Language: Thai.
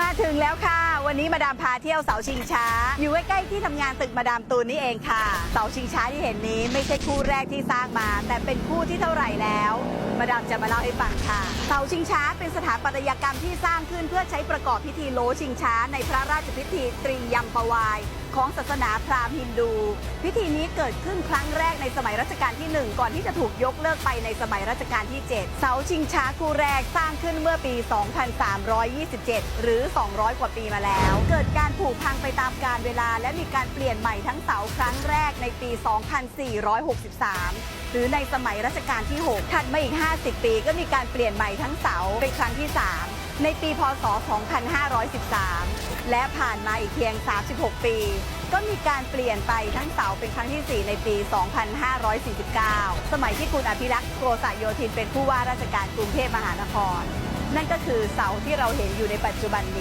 มาถึงแล้วค่ะ วันนี้มาดามพาเที่ยวเสาชิงช้า อยู่ใกล้ๆที่ทำงานตึกมาดามตูนนี่เองค่ะ เสาชิงช้าที่เห็นนี้ไม่ใช่คู่แรกที่สร้างมา แต่เป็นคู่ที่เท่าไหร่แล้ว มาดามจะมาเล่าให้ฟังค่ะ เสาชิงช้าเป็นสถาปัตยกรรมที่สร้างขึ้นเพื่อใช้ประกอบพิธีโลชิงช้าในพระราชพิธีตรียมปวาย ของศาสนาพราหมณ์ฮินดู พิธีนี้เกิดขึ้นครั้งแรกในสมัยรัชกาลที่ 1 ก่อนที่จะถูกยกเลิกไปในสมัยรัชกาลที่ 7 เสาชิงช้าคู่แรกสร้างขึ้นเมื่อปี 2327 หรือ 200 กว่าปีมาแล้ว เกิดการผุพังไปตามกาลเวลา และมีการเปลี่ยนใหม่ทั้งเสาครั้งแรกในปี 2463หรือในสมัยรัชกาลที่ 6 ถัดมาอีก 50 ปีก็มีการเปลี่ยนใหม่ทั้งเสาเป็นครั้งที่ 3 ในปีพศ 2513 และผ่านมาอีกเพียง 36 ปี ก็มีการเปลี่ยนไปทั้งเสาเป็นครั้งที่ 4 ในปี 2549 สมัยที่คุณอภิรักษ์โกษโยธินเป็นผู้ว่าราชการกรุงเทพมหานคร นั่นก็คือเสาที่เราเห็นอยู่ในปัจจุบันนี้